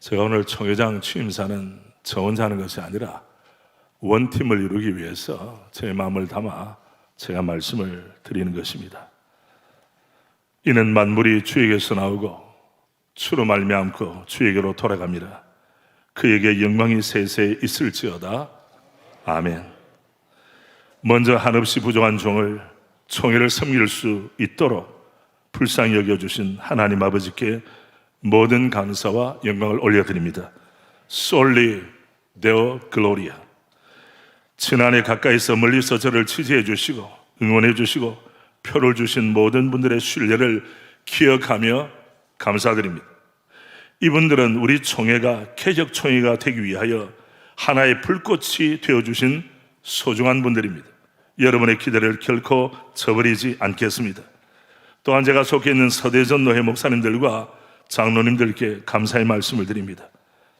제가 오늘 총회장 취임사는 저 혼자 하는 것이 아니라 원팀을 이루기 위해서 제 마음을 담아 제가 말씀을 드리는 것입니다. 이는 만물이 주에게서 나오고 주로 말미암고 주에게로 돌아갑니다. 그에게 영광이 세세 있을지어다. 아멘. 먼저 한없이 부족한 종을 총회를 섬길 수 있도록 불쌍히 여겨주신 하나님 아버지께 모든 감사와 영광을 올려드립니다. 데어 글로리아. 지난해 가까이서 멀리서 저를 취재해 주시고 응원해 주시고 표를 주신 모든 분들의 신뢰를 기억하며 감사드립니다. 이분들은 우리 총회가 개혁 총회가 되기 위하여 하나의 불꽃이 되어 주신 소중한 분들입니다. 여러분의 기대를 결코 저버리지 않겠습니다. 또한 제가 속해 있는 서대전 노회 목사님들과 장로님들께 감사의 말씀을 드립니다.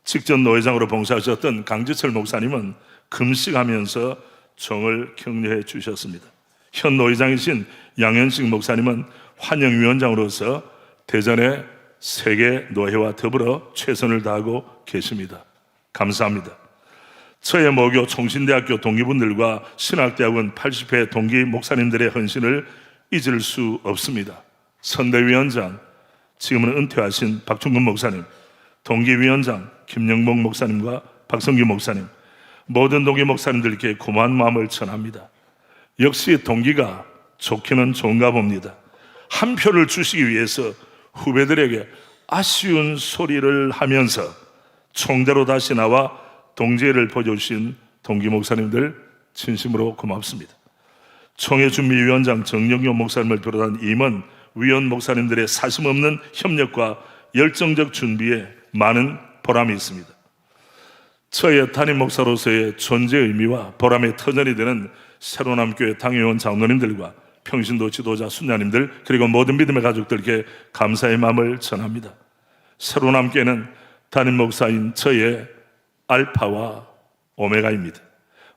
직전 노회장으로 봉사하셨던 강지철 목사님은 금식하면서 종을 격려해 주셨습니다. 현 노회장이신 양현식 목사님은 환영위원장으로서 대전의 세계 노회와 더불어 최선을 다하고 계십니다. 감사합니다. 저의 모교 총신대학교 동기분들과 신학대학원 80회 동기 목사님들의 헌신을 잊을 수 없습니다. 선대위원장, 지금은 은퇴하신 박충근 목사님, 동기위원장 김영목 목사님과 박성규 목사님, 모든 동기 목사님들께 고마운 마음을 전합니다. 역시 동기가 좋기는 좋은가 봅니다. 한 표를 주시기 위해서 후배들에게 아쉬운 소리를 하면서 총대로 다시 나와 동지회를 보여주신 동기 목사님들 진심으로 고맙습니다. 총회 준비위원장 정영용 목사님을 비롯한 임원 위원 목사님들의 사심 없는 협력과 열정적 준비에 많은 보람이 있습니다. 저의 담임 목사로서의 존재 의미와 보람의 터전이 되는 새로남교회 당회원 장로님들과 평신도 지도자 순자님들 그리고 모든 믿음의 가족들께 감사의 마음을 전합니다. 새로남교회는 담임 목사인 저의 알파와 오메가입니다.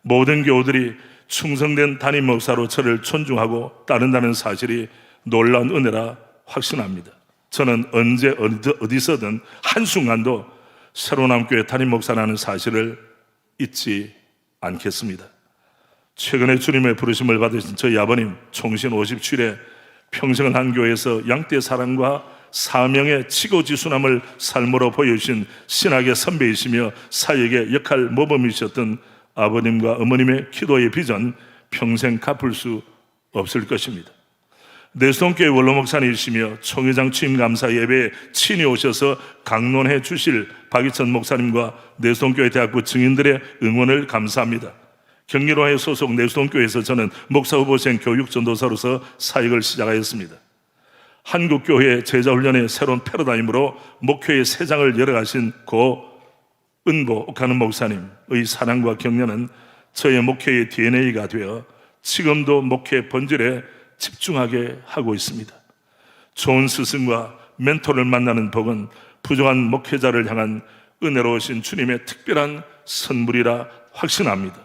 모든 교우들이 충성된 담임 목사로 저를 존중하고 따른다는 사실이 놀라운 은혜라 확신합니다. 저는 언제 어디- 어디서든 한순간도 새로남교회 담임 목사라는 사실을 잊지 않겠습니다. 최근에 주님의 부르심을 받으신 저희 아버님 총신 57회 평생을 한 교회에서 양떼 사랑과 사명의 치고지순함을 삶으로 보여주신 신학의 선배이시며 사역의 역할 모범이셨던 아버님과 어머님의 기도의 비전 평생 갚을 수 없을 것입니다. 내송교회 원로 목사님이시며 총회장 취임 감사 예배에 친히 오셔서 강론해 주실 박희천 목사님과 내송교회 대학부 증인들의 응원을 감사합니다. 경기로회 소속 내송교회에서 저는 목사 후보생 교육 전도사로서 사역을 시작하였습니다. 한국교회 제자훈련의 새로운 패러다임으로 목회의 새 장을 열어가신 고 은보 옥하는 목사님의 사랑과 격려는 저의 목회의 DNA가 되어 지금도 목회 본질에 집중하게 하고 있습니다. 좋은 스승과 멘토를 만나는 복은 부족한 목회자를 향한 은혜로우신 주님의 특별한 선물이라 확신합니다.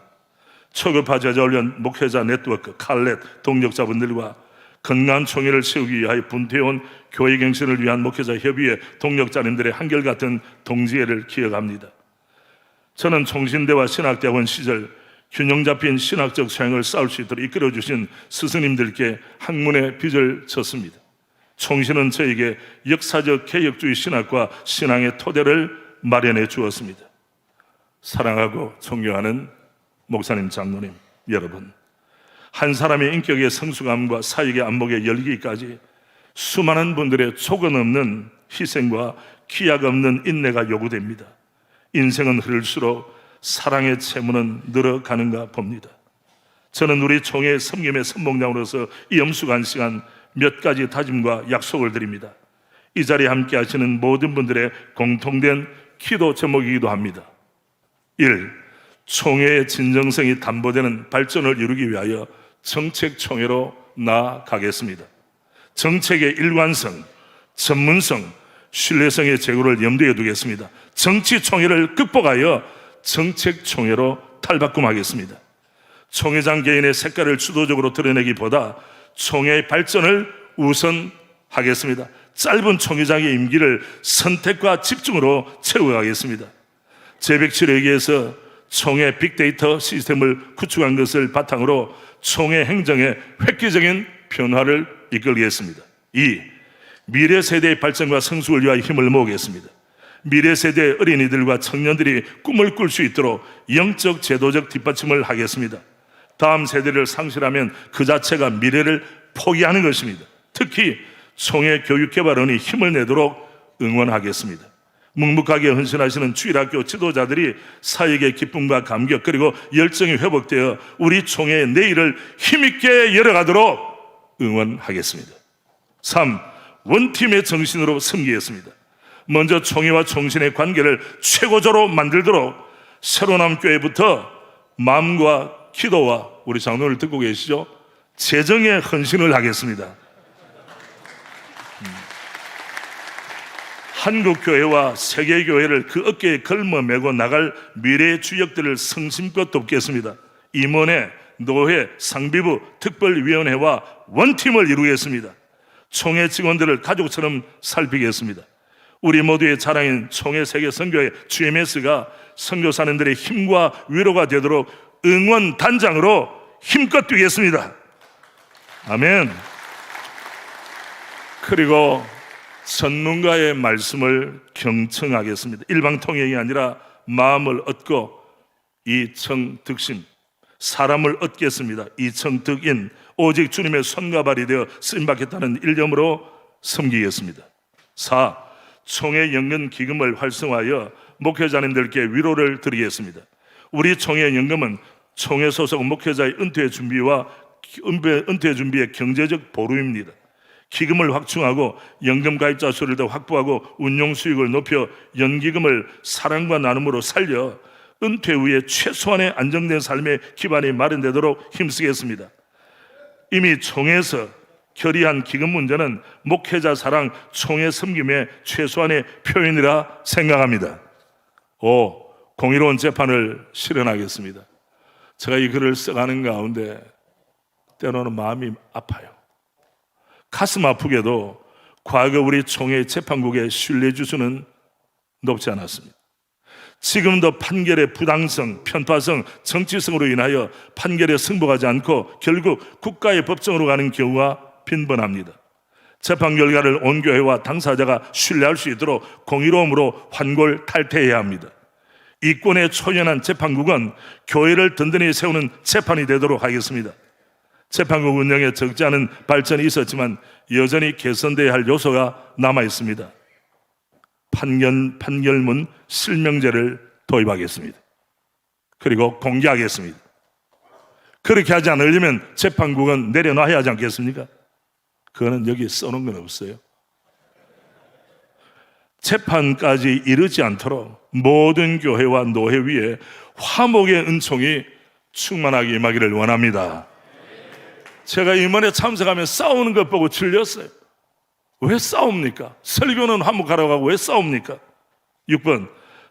초급화 자훈련 목회자 네트워크 칼렛 동력자분들과 건강한 총회를 세우기 위하여 분태온 교회 경신을 위한 목회자 협의회 동력자님들의 한결같은 동지애를 기억합니다. 저는 총신대와 신학대학원 시절 균형 잡힌 신학적 소양을 쌓을 수 있도록 이끌어 주신 스승님들께 학문의 빚을 졌습니다. 총신은 저에게 역사적 개혁주의 신학과 신앙의 토대를 마련해 주었습니다. 사랑하고 존경하는 목사님, 장로님, 여러분. 한 사람의 인격의 성숙함과 사역의 안목의 열기까지 수많은 분들의 조건 없는 희생과 기약 없는 인내가 요구됩니다. 인생은 흐를수록 사랑의 채무는 늘어가는가 봅니다. 저는 우리 총회 섬김의 선봉장으로서 이 엄숙한 시간 몇 가지 다짐과 약속을 드립니다. 이 자리에 함께 하시는 모든 분들의 공통된 기도 제목이기도 합니다. 1. 총회의 진정성이 담보되는 발전을 이루기 위하여 정책 총회로 나아가겠습니다. 정책의 일관성, 전문성, 신뢰성의 제고를 염두에 두겠습니다. 정치 총회를 극복하여 정책 총회로 탈바꿈하겠습니다. 총회장 개인의 색깔을 주도적으로 드러내기보다 총회의 발전을 우선하겠습니다. 짧은 총회장의 임기를 선택과 집중으로 채워가겠습니다. 제107회기에서 총회 빅데이터 시스템을 구축한 것을 바탕으로 총회 행정의 획기적인 변화를 이끌겠습니다. 2. 미래 세대의 발전과 성숙을 위하여 힘을 모으겠습니다. 미래 세대 어린이들과 청년들이 꿈을 꿀 수 있도록 영적 제도적 뒷받침을 하겠습니다. 다음 세대를 상실하면 그 자체가 미래를 포기하는 것입니다. 특히 총회 교육개발원이 힘을 내도록 응원하겠습니다. 묵묵하게 헌신하시는 주일학교 지도자들이 사역의 기쁨과 감격 그리고 열정이 회복되어 우리 총회의 내일을 힘있게 열어가도록 응원하겠습니다. 3. 원팀의 정신으로 섬기겠습니다. 먼저 총회와 총신의 관계를 최고조로 만들도록 새로남 교회부터 마음과 기도와 우리 장로를 듣고 계시죠? 재정에 헌신을 하겠습니다. 음. 한국 교회와 세계 교회를 그 어깨에 걸머 메고 나갈 미래의 주역들을 성심껏 돕겠습니다. 임원회, 노회, 상비부, 특별위원회와 원팀을 이루겠습니다. 총회 직원들을 가족처럼 살피겠습니다. 우리 모두의 자랑인 총회 세계 선교회 GMS가 선교사님들의 힘과 위로가 되도록 응원 단장으로 힘껏 뛰겠습니다. 아멘. 그리고 전문가의 말씀을 경청하겠습니다. 일방통행이 아니라 마음을 얻고 이청득심 사람을 얻겠습니다. 이청득인 오직 주님의 손과 발이 되어 쓰임받겠다는 일념으로 섬기겠습니다. 4. 총회 연금 기금을 활성화하여 목회자님들께 위로를 드리겠습니다. 우리 총회 연금은 총회 소속 목회자의 은퇴 준비와 은퇴, 준비의 경제적 보루입니다. 기금을 확충하고 연금 가입자 수를 더 확보하고 운용 수익을 높여 연기금을 사랑과 나눔으로 살려 은퇴 후에 최소한의 안정된 삶의 기반이 마련되도록 힘쓰겠습니다. 이미 총회에서 결의한 기금 문제는 목회자 사랑 총회 섬김의 최소한의 표현이라 생각합니다. 5. 공의로운 재판을 실현하겠습니다. 제가 이 글을 써가는 가운데 때로는 마음이 아파요. 가슴 아프게도 과거 우리 총회 재판국의 신뢰 지수는 높지 않았습니다. 지금도 판결의 부당성, 편파성, 정치성으로 인하여 판결에 승복하지 않고 결국 국가의 법정으로 가는 경우가 빈번합니다. 재판 결과를 온 교회와 당사자가 신뢰할 수 있도록 공의로움으로 환골 탈퇴해야 합니다. 이권에 초연한 재판국은 교회를 든든히 세우는 재판이 되도록 하겠습니다. 재판국 운영에 적지 않은 발전이 있었지만 여전히 개선돼야 할 요소가 남아 있습니다. 판결, 판결문 실명제를 도입하겠습니다. 그리고 공개하겠습니다. 그렇게 하지 않으려면 재판국은 내려놔야 하지 않겠습니까? 그거는 여기 써놓은 건 없어요. 재판까지 이르지 않도록 모든 교회와 노회 위에 화목의 은총이 충만하게 임하기를 원합니다. 제가 이번에 참석하면 싸우는 것 보고 질렸어요. 왜 싸웁니까? 설교는 화목하라고 하고 왜 싸웁니까? 6번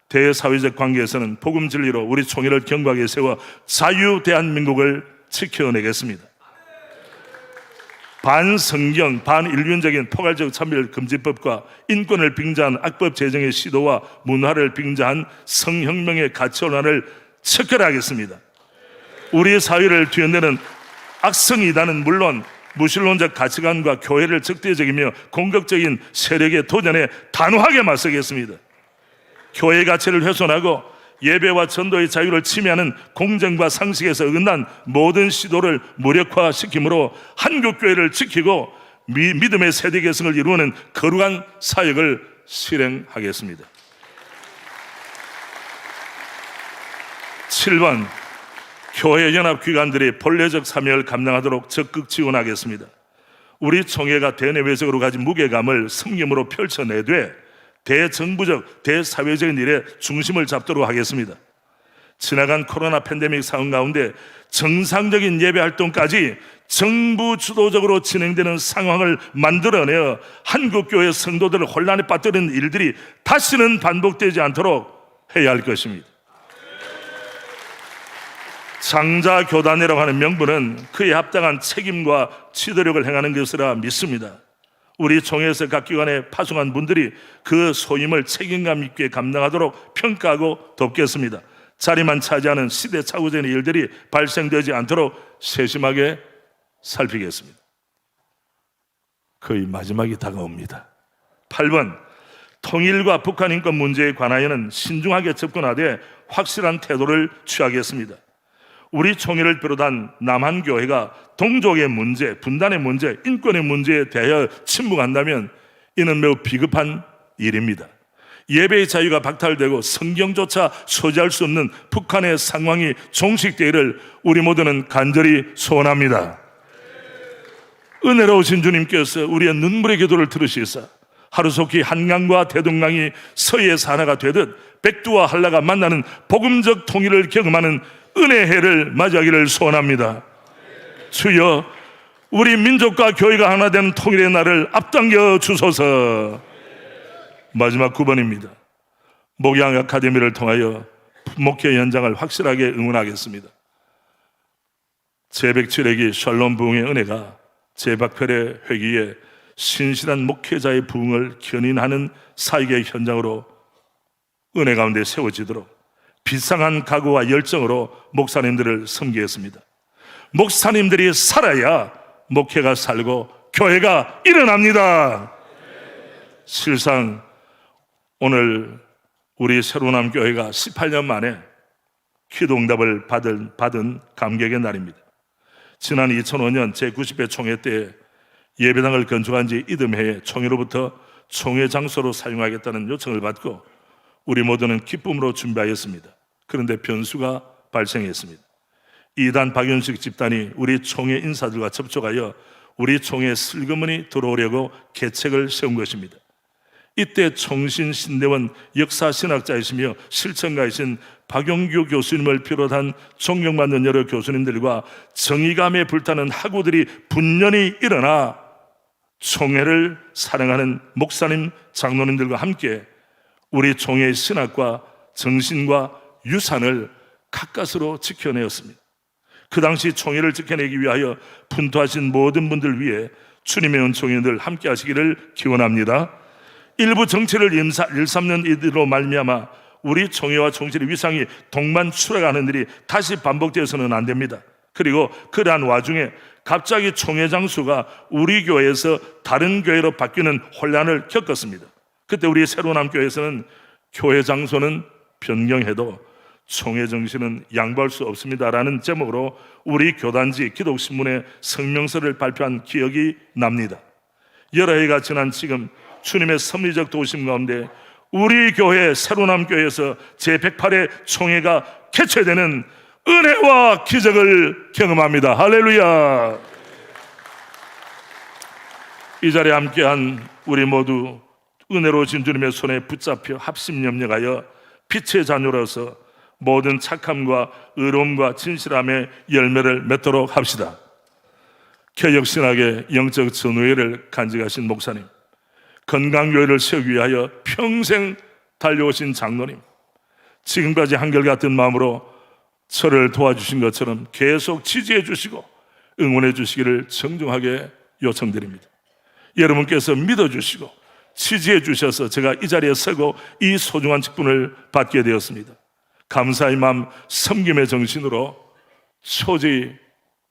대사회적 관계에서는 복음 진리로 우리 총회를 견고하게 세워 자유 대한민국을 지켜내겠습니다. 반성경, 반인륜적인 포괄적 참여를 금지법과 인권을 빙자한 악법 제정의 시도와 문화를 빙자한 성혁명의 가치 원화를 척결하겠습니다. 우리 사회를 뒤흔드는 악성이다는 물론 무신론적 가치관과 교회를 적대적이며 공격적인 세력의 도전에 단호하게 맞서겠습니다. 교회 가치를 훼손하고 예배와 전도의 자유를 침해하는 공정과 상식에서 어긋난 모든 시도를 무력화시키므로 한국교회를 지키고 미, 믿음의 세대 개성을 이루는 거룩한 사역을 실행하겠습니다. 7번 교회 연합 기관들이 본래적 사명을 감당하도록 적극 지원하겠습니다. 우리 총회가 대내외적으로 가진 무게감을 승림으로 펼쳐내되 대정부적, 대사회적인 일에 중심을 잡도록 하겠습니다. 지나간 코로나 팬데믹 상황 가운데 정상적인 예배 활동까지 정부 주도적으로 진행되는 상황을 만들어내어 한국교회 성도들을 혼란에 빠뜨리는 일들이 다시는 반복되지 않도록 해야 할 것입니다. 장자 교단이라고 하는 명분은 그에 합당한 책임과 지도력을 행하는 것이라 믿습니다. 우리 총회에서 각 기관에 파송한 분들이 그 소임을 책임감 있게 감당하도록 평가하고 돕겠습니다. 자리만 차지하는 시대착오전의 일들이 발생되지 않도록 세심하게 살피겠습니다. 거의 마지막이 다가옵니다. 8번 통일과 북한 인권 문제에 관하여는 신중하게 접근하되 확실한 태도를 취하겠습니다. 우리 총회를 비롯한 남한 교회가 동족의 문제, 분단의 문제, 인권의 문제에 대하여 침묵한다면 이는 매우 비급한 일입니다. 예배의 자유가 박탈되고 성경조차 소지할 수 없는 북한의 상황이 종식되기를 우리 모두는 간절히 소원합니다. 은혜로우신 주님께서 우리의 눈물의 기도를 들으시사 하루속히 한강과 대동강이 서해에서 하나가 되듯 백두와 한라가 만나는 복음적 통일을 경험하는 은혜의 해를 맞이하기를 소원합니다. 주여 우리 민족과 교회가 하나 된 통일의 날을 앞당겨 주소서. 마지막 9번입니다. 목양 아카데미를 통하여 목회 현장을 확실하게 응원하겠습니다. 제107회기 샬롬 부흥의 은혜가 제박펠의 회기에 신실한 목회자의 부흥을 견인하는 사역의 현장으로 은혜 가운데 세워지도록 비상한 각오와 열정으로 목사님들을 섬기겠습니다. 목사님들이 살아야 목회가 살고 교회가 일어납니다. 실상 오늘 우리 새로남 교회가 18년 만에 기도응답을 받은, 받은 감격의 날입니다. 지난 2005년 제90회 총회 때 예배당을 건축한 지 이듬해에 총회로부터 총회 장소로 사용하겠다는 요청을 받고 우리 모두는 기쁨으로 준비하였습니다. 그런데 변수가 발생했습니다. 이단 박윤식 집단이 우리 총회 인사들과 접촉하여 우리 총회 슬그머니 들어오려고 계책을 세운 것입니다. 이때 총신 신대원 역사 신학자이시며 실천가이신 박용규 교수님을 비롯한 존경받는 여러 교수님들과 정의감에 불타는 학우들이 분연히 일어나 총회를 사랑하는 목사님, 장로님들과 함께 우리 총회의 신학과 정신과 유산을 가까스로 지켜내었습니다. 그 당시 총회를 지켜내기 위하여 분투하신 모든 분들 위해 주님의 은총인들 함께 하시기를 기원합니다. 일부 정치를 일삼는 이들로 말미암아 우리 총회와 총실의 위상이 동반 추락하는 일이 다시 반복되어서는 안 됩니다. 그리고 그러한 와중에 갑자기 총회 장소가 우리 교회에서 다른 교회로 바뀌는 혼란을 겪었습니다. 그때 우리 새로남 교회에서는 교회 장소는 변경해도 총회 정신은 양보할 수 없습니다라는 제목으로 우리 교단지 기독신문에 성명서를 발표한 기억이 납니다. 여러 해가 지난 지금 주님의 섭리적 도심 가운데 우리 교회 새로남 교회에서 제108회 총회가 개최되는 은혜와 기적을 경험합니다. 할렐루야. 이 자리에 함께한 우리 모두 은혜로우신 주님의 손에 붙잡혀 합심 염려하여 빛의 자녀로서 모든 착함과 의로움과 진실함의 열매를 맺도록 합시다. 개혁신학의 영적 전우회를 간직하신 목사님, 건강교회를 세우기 위하여 평생 달려오신 장로님, 지금까지 한결같은 마음으로 저를 도와주신 것처럼 계속 지지해 주시고 응원해 주시기를 정중하게 요청드립니다. 여러분께서 믿어주시고 지지해 주셔서 제가 이 자리에 서고 이 소중한 직분을 받게 되었습니다. 감사의 마음, 섬김의 정신으로 초지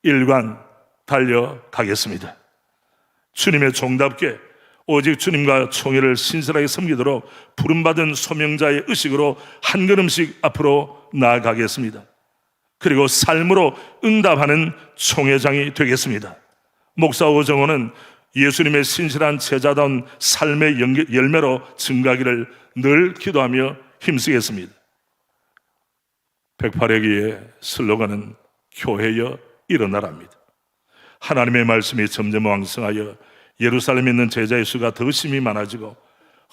일관 달려가겠습니다. 주님의 종답게 오직 주님과 총회를 신실하게 섬기도록 부름받은 소명자의 의식으로 한 걸음씩 앞으로 나아가겠습니다. 그리고 삶으로 응답하는 총회장이 되겠습니다. 목사 오정호는 예수님의 신실한 제자다운 삶의 열매로 증가하기를 늘 기도하며 힘쓰겠습니다. 108회기의 슬로건은 교회여 일어나랍니다. 하나님의 말씀이 점점 왕성하여 예루살렘에 있는 제자의 수가 더 심히 많아지고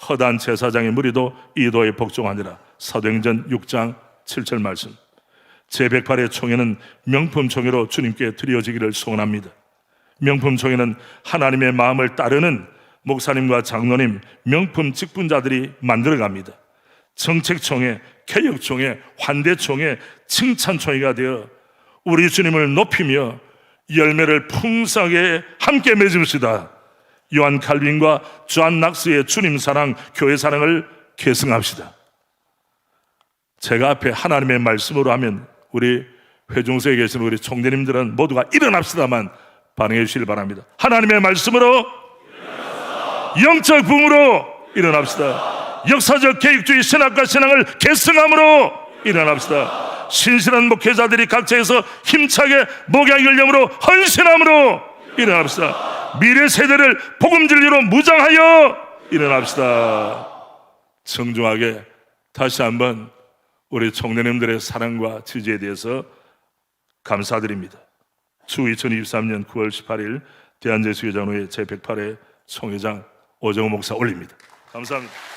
허단 제사장의 무리도 이도에 복종하니라 사도행전 6장 7절 말씀 제108의 총회는 명품 총회로 주님께 드려지기를 소원합니다. 명품 총회는 하나님의 마음을 따르는 목사님과 장로님, 명품 직분자들이 만들어갑니다. 정책총회, 개혁총회, 환대총회, 칭찬총회가 되어 우리 주님을 높이며 열매를 풍성하게 함께 맺읍시다. 요한 칼빈과 존 낙스의 주님 사랑, 교회 사랑을 계승합시다. 제가 앞에 하나님의 말씀으로 하면 우리 회중석에 계신 우리 총대님들은 모두가 일어납시다만 반응해 주시길 바랍니다. 하나님의 말씀으로 영적 붐으로 일어납시다. 역사적 계획주의 신학과 신앙을 계승함으로 일어납시다. 신실한 목회자들이 각처에서 힘차게 목양을 염으로 헌신함으로 일어납시다. 미래 세대를 복음 진리로 무장하여 일어납시다. 정중하게 다시 한번 우리 총대님들의 사랑과 지지에 대해서 감사드립니다. 주 2023년 9월 18일 대한제수회장회 제108회 총회장 오정호 목사 올립니다. 감사합니다.